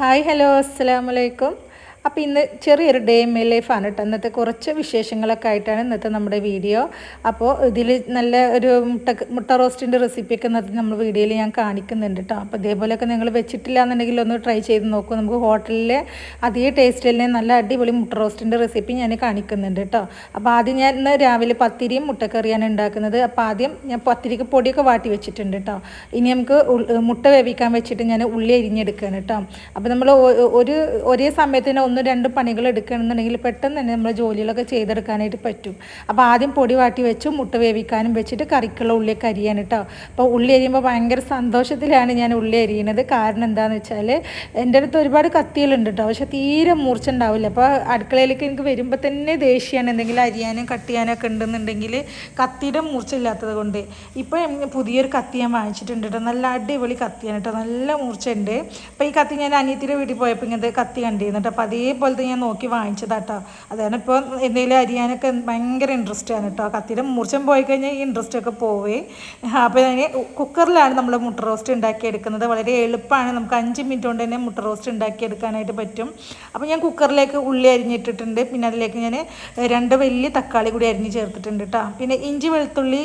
Hi hello അസ്സാം വലൈക്കും അപ്പോൾ ഇന്ന് ചെറിയൊരു ഡേ മേ ലൈഫാണ് കേട്ടോ ഇന്നത്തെ കുറച്ച് വിശേഷങ്ങളൊക്കെ ആയിട്ടാണ് ഇന്നത്തെ നമ്മുടെ വീഡിയോ അപ്പോൾ ഇതിൽ നല്ല ഒരു മുട്ട മുട്ട റോസ്റ്റിന്റെ റെസിപ്പിയൊക്കെ ഇന്നത്തെ നമ്മൾ വീഡിയോയിൽ ഞാൻ കാണിക്കുന്നുണ്ട് കേട്ടോ അപ്പോൾ ഇതേപോലെയൊക്കെ നിങ്ങൾ വെച്ചിട്ടില്ല എന്നുണ്ടെങ്കിൽ ഒന്ന് ട്രൈ ചെയ്ത് നോക്കൂ. നമുക്ക് ഹോട്ടലിലെ അതേ ടേസ്റ്റിൽ തന്നെ നല്ല അടിപൊളി മുട്ട റോസ്റ്റിന്റെ റെസിപ്പി ഞാൻ കാണിക്കുന്നുണ്ട് കേട്ടോ അപ്പോൾ ആദ്യം ഞാൻ ഇന്ന് രാവിലെ പത്തിരിയും മുട്ടക്കറിയാണ് ഉണ്ടാക്കുന്നത്. അപ്പോൾ ആദ്യം ഞാൻ പത്തിരിക്ക് പൊടിയൊക്കെ വാട്ടി വെച്ചിട്ടുണ്ട് കേട്ടോ ഇനി നമുക്ക് മുട്ട വേവിക്കാൻ വെച്ചിട്ട് ഞാൻ ഉള്ളി അരിഞ്ഞെടുക്കുകയാണ് കേട്ടോ അപ്പോൾ നമ്മൾ ഒരു ഒരേ സമയത്ത് തന്നെ ഒന്ന് രണ്ട് പണികൾ എടുക്കണമെന്നുണ്ടെങ്കിൽ പെട്ടെന്ന് തന്നെ നമ്മൾ ജോലികളൊക്കെ ചെയ്തെടുക്കാനായിട്ട് പറ്റും. അപ്പോൾ ആദ്യം പൊടി വാട്ടി വെച്ചു മുട്ട വേവിക്കാനും വെച്ചിട്ട് കറിക്കുള്ള ഉള്ളിയൊക്കെ അരിയാൻ കേട്ടോ. അപ്പോൾ ഉള്ളി അരിയുമ്പോൾ ഭയങ്കര സന്തോഷത്തിലാണ് ഞാൻ ഉള്ളി അരിയണത്. കാരണം എന്താണെന്ന് വെച്ചാൽ എന്റെ അടുത്ത് ഒരുപാട് കത്തികളുണ്ട് കേട്ടോ. പക്ഷെ തീരെ മൂർച്ച ഉണ്ടാവില്ല അപ്പോൾ അടുക്കളയിലേക്ക് എനിക്ക് വരുമ്പോൾ തന്നെ ദേഷ്യമാണ് എന്തെങ്കിലും അരിയാനും കട്ട് ചെയ്യാനൊക്കെ ഉണ്ടെന്നുണ്ടെങ്കിൽ കത്തിയുടെ മൂർച്ച ഇല്ലാത്തത് കൊണ്ട്. ഇപ്പോൾ പുതിയൊരു കത്തി ഞാൻ വാങ്ങിച്ചിട്ടുണ്ട് കേട്ടോ. നല്ല അടിപൊളി കത്തിയാണ് കേട്ടോ. നല്ല മൂർച്ചയുണ്ട്. അപ്പോൾ ഈ കത്തി ഞാൻ അനിയത്തിന്റെ വീട്ടിൽ പോയപ്പോൾ ഇങ്ങനത്തെ കത്തി കണ്ടിരുന്നു കേട്ടോ. അപ്പോൾ അതേപോലത്തെ ഞാൻ നോക്കി വാങ്ങിച്ചതാട്ടോ. അതാണ് ഇപ്പോൾ എന്തെങ്കിലും അരിയാനൊക്കെ ഭയങ്കര ഇൻട്രസ്റ്റ് ആണ് കേട്ടോ കത്തിയുടെ മൂർച്ചം പോയി കഴിഞ്ഞാൽ ഈ ഇൻട്രസ്റ്റ് ഒക്കെ പോവേ. അപ്പോൾ ഞാൻ കുക്കറിലാണ് നമ്മൾ മുട്ട റോസ്റ്റ് ഉണ്ടാക്കിയെടുക്കുന്നത്. വളരെ എളുപ്പമാണ് നമുക്ക് അഞ്ച് മിനിറ്റ് കൊണ്ട് തന്നെ മുട്ട റോസ്റ്റ് ഉണ്ടാക്കിയെടുക്കാനായിട്ട് പറ്റും. അപ്പോൾ ഞാൻ കുക്കറിലേക്ക് ഉള്ളി അരിഞ്ഞിട്ടിട്ടുണ്ട്. പിന്നെ അതിലേക്ക് ഞാൻ രണ്ട് വലിയ തക്കാളി കൂടി അരിഞ്ഞ് ചേർത്തിട്ടുണ്ട് കേട്ടോ പിന്നെ ഇഞ്ചി വെളുത്തുള്ളി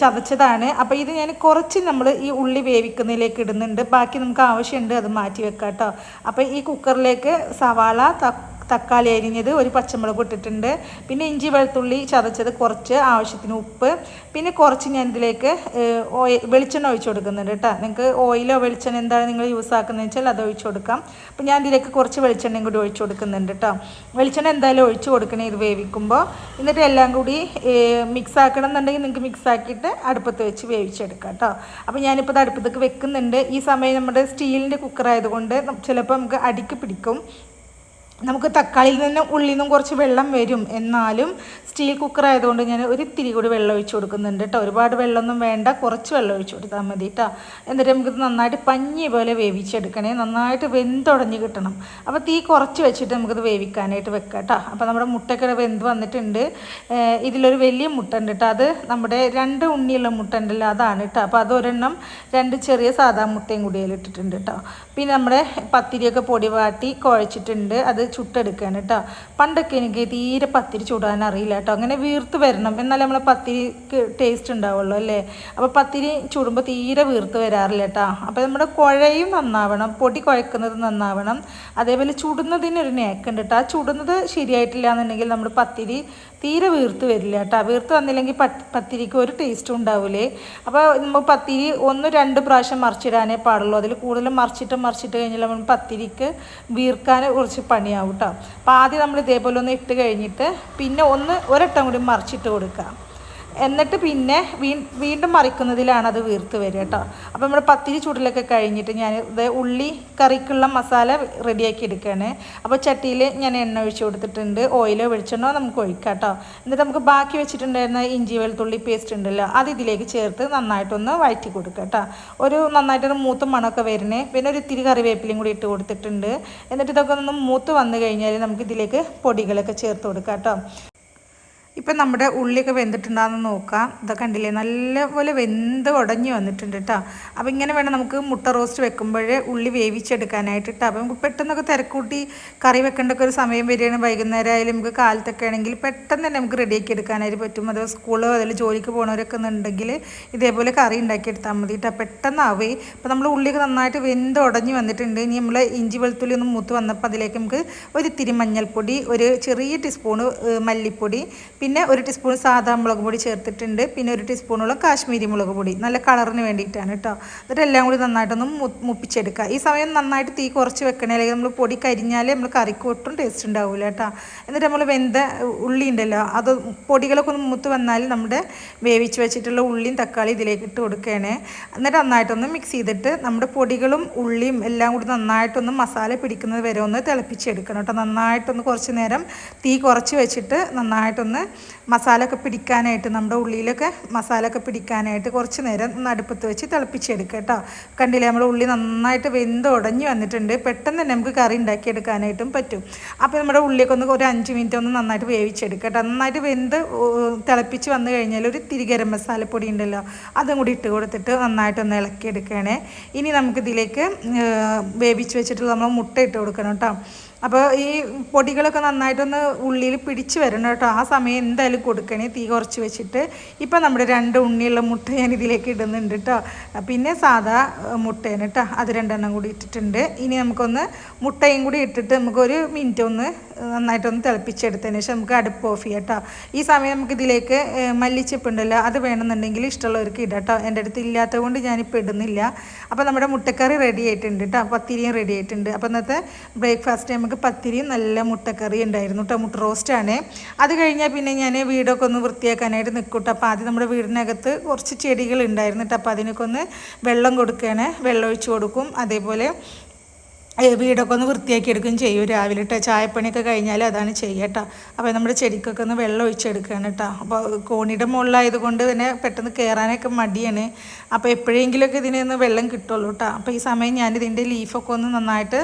ചതച്ചതാണ്. അപ്പോൾ ഇത് ഞാൻ കുറച്ച് നമ്മൾ ഈ ഉള്ളി വേവിക്കുന്നതിലേക്ക് ഇടുന്നുണ്ട്. ബാക്കി നമുക്ക് ആവശ്യമുണ്ട് അത് മാറ്റി വെക്കാം കേട്ടോ അപ്പോൾ ഈ കുക്കറിലേക്ക് സവാള തക്കാളി അരിഞ്ഞത് ഒരു പച്ചമുളക് ഇട്ടിട്ടുണ്ട്. പിന്നെ ഇഞ്ചി വെളുത്തുള്ളി ചതച്ചത് കുറച്ച് ആവശ്യത്തിന് ഉപ്പ്. പിന്നെ കുറച്ച് ഞാൻ ഇതിലേക്ക് ഓയിൽ വെളിച്ചെണ്ണ ഒഴിച്ചു കൊടുക്കുന്നുണ്ട് കേട്ടോ. നിങ്ങൾക്ക് ഓയിലോ വെളിച്ചെണ്ണ എന്താണ് നിങ്ങൾ യൂസ് ആക്കുന്നത് വെച്ചാൽ അത് ഒഴിച്ചു കൊടുക്കാം. അപ്പം ഞാൻ ഇതിലേക്ക് കുറച്ച് വെളിച്ചെണ്ണയും കൂടി ഒഴിച്ചു കൊടുക്കുന്നുണ്ട് കേട്ടോ. വെളിച്ചെണ്ണ എന്തായാലും ഒഴിച്ചു കൊടുക്കണേ ഇത് വേവിക്കുമ്പോൾ. എന്നിട്ട് എല്ലാം കൂടി മിക്സ് ആക്കണം എന്നുണ്ടെങ്കിൽ നിങ്ങൾക്ക് മിക്സ് ആക്കിയിട്ട് അടുപ്പത്ത് വെച്ച് വേവിച്ചെടുക്കാം കേട്ടോ. അപ്പോൾ ഞാനിപ്പോൾ ഇത് അടുപ്പത്തേക്ക് വെക്കുന്നുണ്ട്. ഈ സമയം നമ്മുടെ സ്റ്റീലിന്റെ കുക്കറായതുകൊണ്ട് ചിലപ്പോൾ നമുക്ക് അടിക്ക് പിടിക്കും. നമുക്ക് തക്കാളിയിൽ നിന്നും ഉള്ളിൽ നിന്നും കുറച്ച് വെള്ളം വരും. എന്നാലും സ്റ്റീൽ കുക്കർ ആയതുകൊണ്ട് ഞാൻ ഒരു ഇത്തിരി കൂടി വെള്ളം ഒഴിച്ചു കൊടുക്കുന്നുണ്ട് കേട്ടോ ഒരുപാട് വെള്ളമൊന്നും വേണ്ട. കുറച്ച് വെള്ളം ഒഴിച്ചു കൊടുത്താൽ മതി കേട്ടോ എന്നിട്ട് നമുക്കിത് നന്നായിട്ട് പഞ്ഞി പോലെ വേവിച്ചെടുക്കണേ. നന്നായിട്ട് വെന്തുടഞ്ഞ് കിട്ടണം. അപ്പോൾ തീ കുറച്ച് വെച്ചിട്ട് നമുക്കിത് വേവിക്കാനായിട്ട് വെക്കാം കേട്ടോ അപ്പോൾ നമ്മുടെ മുട്ടയൊക്കെ വെന്ത് വന്നിട്ടുണ്ട്. ഇതിലൊരു വലിയ മുട്ട ഉണ്ട് കേട്ടോ അത് നമ്മുടെ രണ്ട് ഉണ്ണിയുള്ള മുട്ട ഉണ്ടല്ലോ അതാണ് കേട്ടോ അപ്പോൾ അതൊരെണ്ണം രണ്ട് ചെറിയ സാധാ മുട്ടയും കൂടി അതിലിട്ടിട്ടുണ്ട് കേട്ടോ പിന്നെ നമ്മുടെ പത്തിരിയൊക്കെ പൊടി വാട്ടി കുഴച്ചിട്ടുണ്ട്. അത് ചുട്ടെടുക്കുകയാണ് കേട്ടോ. പണ്ടൊക്കെ എനിക്ക് തീരെ പത്തിരി ചുടാൻ അറിയില്ല കേട്ടോ. അങ്ങനെ വീർത്ത് വരണം. എന്നാലേ നമ്മളെ പത്തിരിക്ക് ടേസ്റ്റ് ഉണ്ടാവുള്ളൂ അല്ലേ? അപ്പോൾ പത്തിരി ചുടുമ്പോൾ തീരെ വീർത്ത് വരാറില്ല കേട്ടോ. അപ്പോൾ നമ്മുടെ കുഴയും നന്നാവണം. പൊടി കുഴക്കുന്നത് നന്നാവണം. അതേപോലെ ചുടുന്നതിനൊരു നേക്കുണ്ട് കേട്ടോ. ആ ചുടുന്നത് ശരിയായിട്ടില്ല എന്നുണ്ടെങ്കിൽ നമ്മൾ പത്തിരി തീരെ വീർത്ത് വരില്ല കേട്ടോ. വീർത്ത് വന്നില്ലെങ്കിൽ പത്ത് പത്തിരിക്ക് ഒരു ടേസ്റ്റും ഉണ്ടാവില്ലേ അപ്പോൾ നമ്മൾ പത്തിരി ഒന്ന് രണ്ട് പ്രാവശ്യം മറിച്ചിടാനേ പാടുള്ളൂ. അതിൽ കൂടുതൽ മറിച്ചിട്ട് മറിച്ചിട്ട് കഴിഞ്ഞാൽ നമ്മൾ പത്തിരിക്ക് വീർക്കാൻ കുറച്ച് പണിയാവും കേട്ടോ അപ്പോൾ ആദ്യം നമ്മൾ ഇതേപോലെ ഒന്ന് ഇട്ട് കഴിഞ്ഞിട്ട് പിന്നെ ഒന്ന് ഒരട്ടം കൂടി മറിച്ചിട്ട് കൊടുക്കാം എന്നിട്ട് പിന്നെ വീണ്ടും മറിക്കുന്നതിലാണ് അത് വീർത്ത് വരിക കേട്ടോ അപ്പോൾ നമ്മുടെ പത്തിരി ചൂടിലൊക്കെ കഴിഞ്ഞിട്ട് ഞാൻ ഇത് ഉള്ളി കറിക്കുള്ള മസാല റെഡിയാക്കി എടുക്കുകയാണ് അപ്പോൾ ചട്ടിയിൽ ഞാൻ എണ്ണ ഒഴിച്ച് കൊടുത്തിട്ടുണ്ട്. ഓയിലോ വെളിച്ചെണ്ണോ നമുക്ക് ഒഴിക്കാം കേട്ടോ എന്നിട്ട് നമുക്ക് ബാക്കി വെച്ചിട്ടുണ്ടായിരുന്ന ഇഞ്ചി വെളുത്തുള്ളി പേസ്റ്റ് ഉണ്ടല്ലോ അത് ഇതിലേക്ക് ചേർത്ത് നന്നായിട്ടൊന്ന് വഴറ്റി കൊടുക്കുക കേട്ടോ ഒരു നന്നായിട്ടൊരു മൂത്ത് മണമൊക്കെ വരുന്നേ പിന്നെ ഒരു ഇത്തിരി കറിവേപ്പിലയും കൂടി ഇട്ട് കൊടുത്തിട്ടുണ്ട്. എന്നിട്ട് ഇതൊക്കെ ഒന്ന് മൂത്ത് വന്നു കഴിഞ്ഞാൽ നമുക്ക് ഇതിലേക്ക് പൊടികളൊക്കെ ചേർത്ത് കൊടുക്കാം കേട്ടോ ഇപ്പം നമ്മുടെ ഉള്ളിയൊക്കെ വെന്തിട്ടുണ്ടാകുന്ന നോക്കാം. ഇതൊക്കെ കണ്ടില്ലേ? നല്ലപോലെ വെന്ത് ഉടഞ്ഞു വന്നിട്ടുണ്ട് കേട്ടോ. അപ്പോൾ ഇങ്ങനെ വേണം നമുക്ക് മുട്ട റോസ്റ്റ് വെക്കുമ്പോഴേ ഉള്ളി വേവിച്ചെടുക്കാനായിട്ട് കേട്ടോ. അപ്പോൾ നമുക്ക് പെട്ടെന്നൊക്കെ തിരക്കൂട്ടി കറി വെക്കേണ്ടൊക്കെ ഒരു സമയം വരികയാണ്. വൈകുന്നേരം ആയാലും നമുക്ക് കാലത്തൊക്കെ ആണെങ്കിൽ പെട്ടെന്ന് തന്നെ നമുക്ക് റെഡിയാക്കി എടുക്കാനായിട്ട് പറ്റും. അതോ സ്കൂളോ അതിൽ ജോലിക്ക് പോകുന്നവരൊക്കെ ഉണ്ടെങ്കിൽ ഇതേപോലെ കറി ഉണ്ടാക്കിയെടുത്താൽ മതി കേട്ടോ. പെട്ടെന്നാവേ. അപ്പോൾ നമ്മൾ ഉള്ളിയൊക്കെ നന്നായിട്ട് വെന്ത് ഉടഞ്ഞു വന്നിട്ടുണ്ട്. ഇനി നമ്മൾ ഇഞ്ചി വെളുത്തുള്ളി ഒന്ന് മൂത്ത് വന്നപ്പോൾ അതിലേക്ക് നമുക്ക് ഒരു ഇത്തിരി മഞ്ഞൾപ്പൊടി ഒരു ചെറിയ ടീസ്പൂണ് മല്ലിപ്പൊടി പിന്നെ ഒരു ടീസ്പൂൺ സാധാ മുളക് പൊടി ചേർത്തിട്ടുണ്ട്. പിന്നെ ഒരു ടീസ്പൂണോളം കാശ്മീരി മുളക് പൊടി. നല്ല കളറിന് വേണ്ടിയിട്ടാണ് കേട്ടോ എന്നിട്ട് എല്ലാം കൂടി നന്നായിട്ടൊന്ന് മുപ്പിച്ചെടുക്കുക. ഈ സമയം നന്നായിട്ട് തീ കുറച്ച് വെക്കണേ അല്ലെങ്കിൽ നമ്മൾ പൊടി കരിഞ്ഞാലേ നമ്മൾ കറിക്ക് ഒട്ടും ടേസ്റ്റ് ഉണ്ടാവില്ല കേട്ടോ എന്നിട്ട് നമ്മൾ വെന്ത ഉള്ളി ഉണ്ടല്ലോ അത് പൊടികളൊക്കെ ഒന്ന് മൂത്ത് വന്നാൽ നമ്മുടെ വേവിച്ച് വെച്ചിട്ടുള്ള ഉള്ളിയും തക്കാളി ഇതിലേക്ക് ഇട്ട് കൊടുക്കുകയാണ്. എന്നിട്ട് നന്നായിട്ടൊന്ന് മിക്സ് ചെയ്തിട്ട് നമ്മുടെ പൊടികളും ഉള്ളിയും എല്ലാം കൂടി നന്നായിട്ടൊന്ന് മസാല പിടിക്കുന്നത് വരെ ഒന്ന് തിളപ്പിച്ചെടുക്കണം കേട്ടോ നന്നായിട്ടൊന്ന് കുറച്ച് നേരം തീ കുറച്ച് വെച്ചിട്ട് നന്നായിട്ടൊന്ന് മസാല ഒക്കെ പിടിക്കാനായിട്ട് നമ്മുടെ ഉള്ളിയിലൊക്കെ മസാല ഒക്കെ പിടിക്കാനായിട്ട് കുറച്ച് നേരം ഒന്ന് അടുപ്പത്ത് വെച്ച് തിളപ്പിച്ചെടുക്കുക കേട്ടോ. കണ്ടില്ലേ നമ്മുടെ ഉള്ളി നന്നായിട്ട് വെന്ത് ഉടഞ്ഞു വന്നിട്ടുണ്ട്. പെട്ടെന്ന് തന്നെ നമുക്ക് കറി ഉണ്ടാക്കിയെടുക്കാനായിട്ടും പറ്റും. അപ്പോൾ നമ്മുടെ ഉള്ളിയൊക്കെ ഒന്ന് ഒരു അഞ്ച് മിനിറ്റ് ഒന്ന് നന്നായിട്ട് വേവിച്ചെടുക്കുക കേട്ടോ. നന്നായിട്ട് വെന്ത് തിളപ്പിച്ച് വന്നു കഴിഞ്ഞാൽ ഒരു തിരി ഗരം മസാലപ്പൊടി ഉണ്ടല്ലോ അതും കൂടി ഇട്ട് കൊടുത്തിട്ട് നന്നായിട്ടൊന്ന് ഇളക്കിയെടുക്കണേ ഇനി നമുക്കിതിലേക്ക് വേവിച്ച് വെച്ചിട്ടുള്ള നമ്മൾ മുട്ട ഇട്ട് കൊടുക്കണം കേട്ടോ. അപ്പോൾ ഈ പൊടികളൊക്കെ നന്നായിട്ടൊന്ന് ഉള്ളിയിൽ പിടിച്ച് വരണം കേട്ടോ. ആ സമയം എന്തായാലും കൊടുക്കണേ. തീ കുറച്ച് വെച്ചിട്ട് ഇപ്പം നമ്മുടെ രണ്ട് ഉണ്ണിയുള്ള മുട്ട ഞാൻ ഇതിലേക്ക് ഇടുന്നുണ്ട് കേട്ടോ പിന്നെ സാധാ മുട്ടയാണ് കേട്ടോ അത് രണ്ടെണ്ണം കൂടി ഇട്ടിട്ടുണ്ട്. ഇനി നമുക്കൊന്ന് മുട്ടയും കൂടി ഇട്ടിട്ട് നമുക്കൊരു മിനിറ്റ് ഒന്ന് നന്നായിട്ടൊന്ന് തിളപ്പിച്ചെടുത്തതിന് ശേഷം നമുക്ക് അടുപ്പ് ഓഫ് ചെയ്യാം കേട്ടോ ഈ സമയം നമുക്ക് ഇതിലേക്ക് മല്ലിച്ചപ്പുണ്ടല്ലോ അത് വേണമെന്നുണ്ടെങ്കിൽ ഇഷ്ടമുള്ളവർക്ക് ഇടാം കേട്ടോ എന്റെ അടുത്ത് ഇല്ലാത്തത് കൊണ്ട് ഞാനിപ്പോൾ ഇടുന്നില്ല. അപ്പോൾ നമ്മുടെ മുട്ടക്കറി റെഡി ആയിട്ടുണ്ട് കേട്ടോ പത്തിരിയും റെഡി ആയിട്ടുണ്ട്. അപ്പോൾ ഇന്നത്തെ ബ്രേക്ക്ഫാസ്റ്റ് നമുക്ക് പത്തിരിയും നല്ല മുട്ടക്കറി ഉണ്ടായിരുന്നു കേട്ടോ മുട്ട റോസ്റ്റാണ് അത് കഴിഞ്ഞാൽ പിന്നെ ഞാൻ വീടൊക്കെ ഒന്ന് വൃത്തിയാക്കാനായിട്ട് നിൽക്കും കേട്ടോ. അപ്പോൾ ആദ്യം നമ്മുടെ വീടിനകത്ത് കുറച്ച് ചെടികൾ ഉണ്ടായിരുന്നു കേട്ടോ. അപ്പോൾ അതിനൊക്കെ ഒന്ന് വെള്ളം കൊടുക്കുകയാണ്. വെള്ളം ഒഴിച്ച് കൊടുക്കും. അതേപോലെ വീടൊക്കെ ഒന്ന് വൃത്തിയാക്കി എടുക്കുകയും ചെയ്യും. രാവിലെ കേട്ടോ ചായപ്പണിയൊക്കെ കഴിഞ്ഞാൽ അതാണ് ചെയ്യുക കേട്ടോ അപ്പോൾ നമ്മുടെ ചെടിക്കൊക്കെ ഒന്ന് വെള്ളം ഒഴിച്ചെടുക്കുകയാണ് കേട്ടോ അപ്പോൾ കോണിയുടെ മുകളിലായതുകൊണ്ട് തന്നെ പെട്ടെന്ന് കയറാനൊക്കെ മടിയാണ്. അപ്പോൾ എപ്പോഴെങ്കിലുമൊക്കെ ഇതിനൊന്ന് വെള്ളം കിട്ടുള്ളൂ കേട്ടോ അപ്പോൾ ഈ സമയം ഞാൻ ഇതിന്റെ ലീഫൊക്കെ ഒന്ന് നന്നായിട്ട്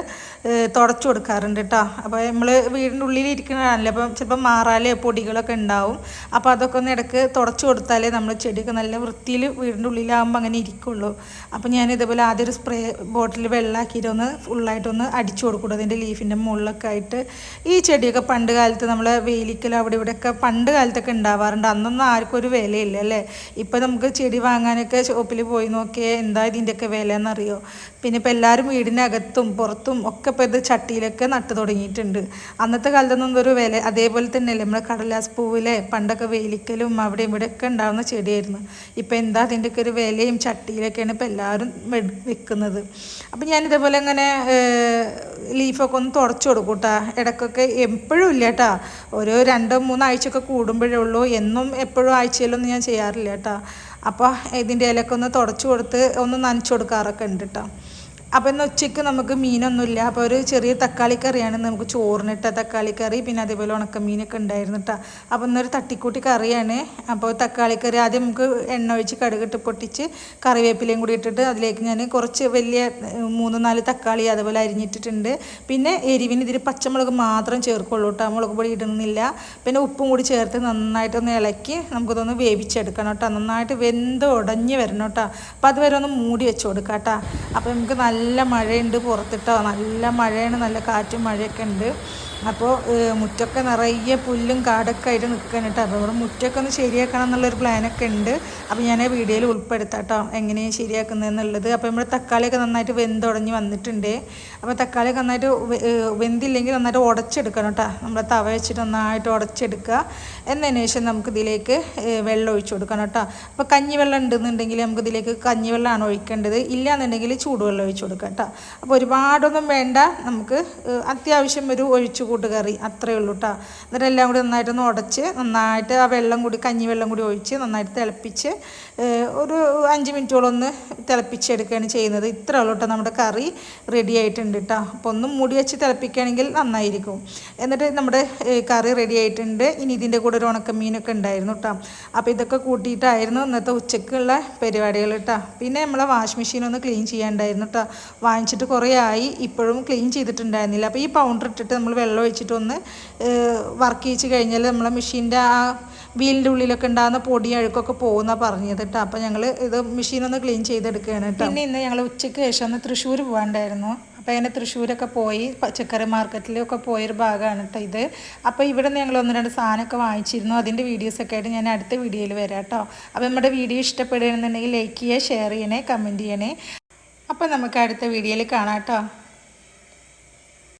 തുടച്ചു കൊടുക്കാറുണ്ട് കേട്ടോ അപ്പോൾ നമ്മൾ വീടിന്റെ ഉള്ളിൽ ഇരിക്കുന്നതാണല്ലോ അപ്പം ചിലപ്പോൾ മാറാലേ പൊടികളൊക്കെ ഉണ്ടാവും. അപ്പോൾ അതൊക്കെ ഒന്ന് ഇടയ്ക്ക് തുടച്ചു കൊടുത്താലേ നമ്മൾ ചെടിയൊക്കെ നല്ല വൃത്തിയിൽ വീടിന്റെ ഉള്ളിലാകുമ്പോൾ അങ്ങനെ ഇരിക്കുള്ളൂ. അപ്പോൾ ഞാൻ ഇതേപോലെ ആദ്യം ഒരു സ്പ്രേ ബോട്ടിൽ വെള്ളമാക്കിയിട്ട് ഒന്ന് ഫുള്ളായിട്ടൊന്ന് അടിച്ചു കൊടുക്കും അതിന്റെ ലീഫിന്റെ മുകളിലൊക്കെ ആയിട്ട്. ഈ ചെടിയൊക്കെ പണ്ട് കാലത്ത് നമ്മൾ വേലിക്കൽ അവിടെ ഇവിടെയൊക്കെ പണ്ട് കാലത്തൊക്കെ ഉണ്ടാവാറുണ്ട്. അന്നൊന്നും ആർക്കും ഒരു വിലയില്ല അല്ലേ? ഇപ്പോൾ നമുക്ക് ചെടി വാങ്ങാനൊക്കെ ഷോപ്പിൽ പോയി നോക്കിയാൽ എന്താ ഇതിന്റെയൊക്കെ വില എന്നറിയോ പിന്നെ ഇപ്പോൾ എല്ലാവരും വീടിനകത്തും പുറത്തും ഒക്കെ ഇപ്പോൾ ഇത് ചട്ടിയിലൊക്കെ നട്ട് തുടങ്ങിയിട്ടുണ്ട്. അന്നത്തെ കാലത്തൊന്നും ഒരു വില അതേപോലെ തന്നെയല്ലേ നമ്മുടെ കടലാസ് പൂവിലെ പണ്ടൊക്കെ വേലിക്കലും അവിടെ ഇവിടെയൊക്കെ ഉണ്ടാകുന്ന ചെടിയായിരുന്നു. ഇപ്പോൾ എന്താ അതിന്റെയൊക്കെ ഒരു വിലയും ചട്ടിയിലൊക്കെയാണ് ഇപ്പോൾ എല്ലാവരും വെക്കുന്നത്. അപ്പം ഞാൻ ഇതേപോലെ ഇങ്ങനെ ലീഫൊക്കെ ഒന്ന് തുടച്ചു കൊടുക്കും കേട്ടോ ഇടയ്ക്കൊക്കെ എപ്പോഴും ഇല്ല കേട്ടോ ഒരു രണ്ടോ മൂന്നാഴ്ചയൊക്കെ കൂടുമ്പോഴേ ഉള്ളൂ. എന്നും എപ്പോഴും ആഴ്ചയിലൊന്നും ഞാൻ ചെയ്യാറില്ല കേട്ടോ. അപ്പോൾ ഇതിന്റെ ഇലയൊക്കെ ഒന്ന് തുടച്ചു കൊടുത്ത് ഒന്ന് നനച്ചു കൊടുക്കാറൊക്കെ ഉണ്ട് കേട്ടോ. അപ്പോൾ ഇന്ന് ഉച്ചയ്ക്ക് നമുക്ക് മീനൊന്നുമില്ല. അപ്പോൾ ഒരു ചെറിയ തക്കാളി കറിയാണ്. നമുക്ക് ചോറിനിട്ട തക്കാളി കറി പിന്നെ അതേപോലെ ഉണക്കമീനൊക്കെ ഉണ്ടായിരുന്നു കേട്ടോ അപ്പോൾ ഇന്നൊരു തട്ടിക്കൂട്ടി കറിയാണ്. അപ്പോൾ തക്കാളി കറി ആദ്യം നമുക്ക് എണ്ണ ഒഴിച്ച് കടുകിട്ട് പൊട്ടിച്ച് കറിവേപ്പിലയും കൂടി ഇട്ടിട്ട് അതിലേക്ക് ഞാൻ കുറച്ച് വലിയ മൂന്ന് നാല് തക്കാളി അതേപോലെ അരിഞ്ഞിട്ടിട്ടുണ്ട്. പിന്നെ എരിവിന് ഇതിൽ പച്ചമുളക് മാത്രം ചേർക്കുള്ളൂ കേട്ടോ മുളക് പൊടി ഇടുന്നില്ല. പിന്നെ ഉപ്പും കൂടി ചേർത്ത് നന്നായിട്ടൊന്ന് ഇളക്കി നമുക്കിതൊന്ന് വേവിച്ചെടുക്കണം കേട്ടോ നന്നായിട്ട് വെന്ത് ഉടഞ്ഞ് വരണം കേട്ടോ അപ്പോൾ അതുവരെ ഒന്ന് മൂടി വെച്ച് കൊടുക്കാം കേട്ടോ അപ്പോൾ നമുക്ക് നല്ല മഴയുണ്ട് പുറത്തിട്ടോ. നല്ല മഴയാണ് നല്ല കാറ്റും മഴയൊക്കെ ഉണ്ട്. അപ്പോൾ മുറ്റൊക്കെ നിറയെ പുല്ലും കാടൊക്കെ ആയിട്ട് നിൽക്കണം കേട്ടോ അപ്പോൾ ഇവിടെ മുറ്റമൊക്കെ ഒന്ന് ശരിയാക്കണം എന്നുള്ളൊരു പ്ലാനൊക്കെ ഉണ്ട്. അപ്പോൾ ഞാൻ ആ വീഡിയോയിൽ ഉൾപ്പെടുത്താം കേട്ടോ എങ്ങനെയാണ് ശരിയാക്കുന്നതെന്നുള്ളത് അപ്പോൾ നമ്മുടെ തക്കാളിയൊക്കെ നന്നായിട്ട് വെന്തുടഞ്ഞ് വന്നിട്ടുണ്ട്. അപ്പോൾ തക്കാളിയൊക്കെ നന്നായിട്ട് വെന്തില്ലെങ്കിൽ നന്നായിട്ട് ഉടച്ചെടുക്കണം കേട്ടോ നമ്മൾ തവ വെച്ചിട്ട് നന്നായിട്ട് ഉടച്ചെടുക്കുക. എന്നതിന് ശേഷം നമുക്ക് ഇതിലേക്ക് വെള്ളം ഒഴിച്ചു കൊടുക്കണം കേട്ടോ അപ്പോൾ കഞ്ഞിവെള്ളം ഉണ്ടെന്നുണ്ടെങ്കിൽ നമുക്ക് ഇതിലേക്ക് കഞ്ഞിവെള്ളമാണ് ഒഴിക്കേണ്ടത്. ഇല്ലാന്നുണ്ടെങ്കിൽ ചൂടുവെള്ളം ഒഴിച്ചു കൊടുക്കാം കേട്ടോ അപ്പോൾ ഒരുപാടൊന്നും വേണ്ട. നമുക്ക് അത്യാവശ്യം ഒരു ഒഴിച്ചുകൂട്ട് കറി അത്രയേ ഉള്ളൂ കേട്ടോ എന്നിട്ട് എല്ലാം കൂടി നന്നായിട്ടൊന്ന് ഉടച്ച് നന്നായിട്ട് ആ വെള്ളം കൂടി കഞ്ഞി വെള്ളം കൂടി ഒഴിച്ച് നന്നായിട്ട് തിളപ്പിച്ച് ഒരു അഞ്ച് മിനിറ്റോളം ഒന്ന് തിളപ്പിച്ചെടുക്കുകയാണ് ചെയ്യുന്നത്. ഇത്ര ഉള്ളൂ കേട്ടോ നമ്മുടെ കറി റെഡി ആയിട്ടുണ്ട് കേട്ടോ. അപ്പോൾ ഒന്നും മൂടി വെച്ച് തിളപ്പിക്കുകയാണെങ്കിൽ നന്നായിരിക്കും. എന്നിട്ട് നമ്മുടെ കറി റെഡി ആയിട്ടുണ്ട്. ഇനി ഇതിന്റെ കൂടെ ഒരു ഉണക്കമീനൊക്കെ ഉണ്ടായിരുന്നു കേട്ടോ. അപ്പോൾ ഇതൊക്കെ കൂട്ടിയിട്ടായിരുന്നു ഇന്നത്തെ ഉച്ചക്കുള്ള പരിപാടികൾ കേട്ടോ. പിന്നെ നമ്മളെ വാഷിംഗ് മെഷീൻ ഒന്ന് ക്ലീൻ ചെയ്യാണ്ടായിരുന്നു കേട്ടോ. വാങ്ങിച്ചിട്ട് കുറേ ആയി. ഇപ്പോഴും ക്ലീൻ ചെയ്തിട്ടുണ്ടായിരുന്നില്ല. അപ്പോൾ ഈ പൗണ്ടർ ഇട്ടിട്ട് നമ്മൾ വെള്ളം ഒഴിച്ചിട്ടൊന്ന് വർക്ക് ചെയ്ച്ച് കഴിഞ്ഞാൽ നമ്മളെ മെഷീന്റെ ആ വീലിന്റെ ഉള്ളിലൊക്കെ ഉണ്ടാകുന്ന പൊടി അഴുക്കൊക്കെ പോകുന്ന പറഞ്ഞത് കേട്ടോ. അപ്പോൾ ഞങ്ങൾ ഇത് മെഷീൻ ഒന്ന് ക്ലീൻ ചെയ്തെടുക്കുകയാണ് കേട്ടോ. പിന്നെ ഇന്ന് ഞങ്ങൾ ഉച്ചയ്ക്ക് ശേഷം ഒന്ന് തൃശ്ശൂർ പോകാണ്ടായിരുന്നു അപ്പോൾ അങ്ങനെ തൃശ്ശൂരൊക്കെ പോയി പച്ചക്കറി മാർക്കറ്റിലൊക്കെ പോയൊരു ഭാഗമാണ് കേട്ടോ ഇത്. അപ്പോൾ ഇവിടെ നിന്ന് ഞങ്ങൾ ഒന്ന് രണ്ട് സാധനമൊക്കെ വാങ്ങിച്ചിരുന്നു. അതിന്റെ വീഡിയോസൊക്കെ ആയിട്ട് ഞാൻ അടുത്ത വീഡിയോയിൽ വരാം കേട്ടോ. അപ്പോൾ നമ്മുടെ വീഡിയോ ഇഷ്ടപ്പെടുകയാണെന്നുണ്ടെങ്കിൽ ലൈക്ക് ചെയ്യുക ഷെയർ ചെയ്യണേ കമന്റ് ചെയ്യണേ. അപ്പോൾ നമുക്ക് അടുത്ത വീഡിയോയിൽ കാണാം കേട്ടോ.